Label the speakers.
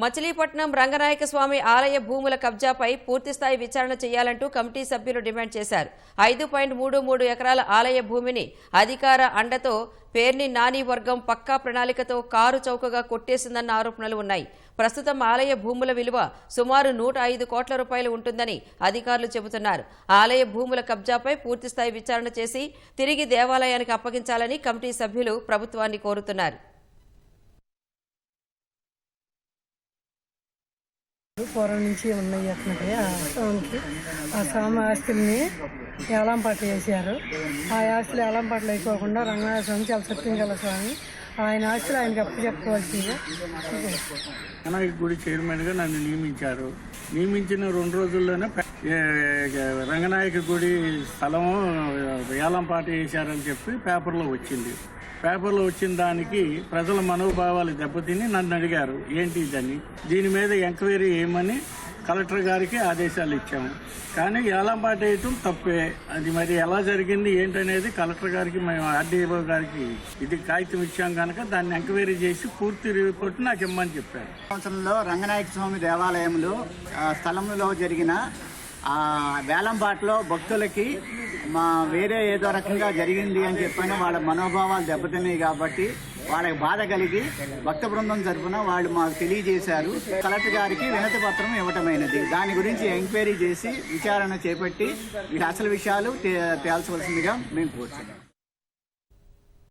Speaker 1: మచిలీపట్నం రంగనాయక స్వామి ఆలయ భూముల కబ్జాపై పూర్తిస్థాయి విచారణ చేయాలంటూ కమిటీ సభ్యులు డిమాండ్ చేశారు. ఐదు పాయింట్ మూడు మూడు ఎకరాల ఆలయ భూమిని అధికార అండతో పేర్ని నాని వర్గం పక్కా ప్రణాళికతో కారు చౌకగా కొట్టేసిందన్న ఆరోపణలు ఉన్నాయి. ప్రస్తుతం ఆలయ భూముల విలువ సుమారు నూట ఐదు కోట్ల రూపాయలు ఉంటుందని అధికారులు చెబుతున్నారు. ఆలయ భూముల కబ్జాపై పూర్తిస్థాయి విచారణ చేసి తిరిగి దేవాలయానికి అప్పగించాలని కమిటీ సభ్యులు ప్రభుత్వాన్ని కోరుతున్నారు.
Speaker 2: పూర్వం నుంచి ఉన్నాయి అట్లనే ఆ ఆ స్వామి ఆస్తుల్ని ఏలంపాట వేశారు. ఆ ఆస్తులు ఏలంపాట్లు అయిపోకుండా రంగనాథ స్వామి చాలా సత్యం గల స్వామి. ఆయన ఆస్తులు ఆయనకి అప్పు చెప్పుకోవాల్సిందిగా
Speaker 3: గుడి చైర్మన్గా నన్ను నియమించారు. నియమించిన రెండు రోజుల్లోనే రంగనాయక గుడి స్థలం ఏలంపాట వేశారని చెప్పి పేపర్లో వచ్చింది. పేపర్లో వచ్చిన దానికి ప్రజల మనోభావాలు దెబ్బతిని నన్ను అడిగారు ఏంటి ఇదని? దీని మీద ఎంక్వైరీ చేయమని కలెక్టర్ గారికి ఆదేశాలు ఇచ్చాము. కానీ ఏలంపాట వేయటం తప్పే. అది మరి ఎలా జరిగింది ఏంటనేది కలెక్టర్ గారికి మేము ఆర్డీఓ గారికి ఇది కాగితం ఇచ్చాం కనుక దాన్ని ఎంక్వైరీ చేసి పూర్తి రిపోర్ట్ నాకు ఇమ్మని చెప్పారు.
Speaker 4: సంవత్సరంలో రంగనాయక స్వామి దేవాలయంలో ఆ, స్థలంలో జరిగిన వేలంపాట్లో భక్తులకి మా వేరే ఏదో రకంగా జరిగింది అని చెప్పిన వాళ్ళ మనోభావాలు దెబ్బతిన్నాయి కాబట్టి వాళ్ళకి బాధ కలిగి భక్త బృందం తరఫున వాళ్ళు మాకు తెలియజేశారు. కలెక్టర్ గారికి వినతి పత్రం ఇవ్వటమైనది. దాని గురించి ఎంక్వైరీ చేసి విచారణ చేపట్టి వీటి అసలు విషయాలు తేల్చవలసిందిగా మేము కోరుతున్నాం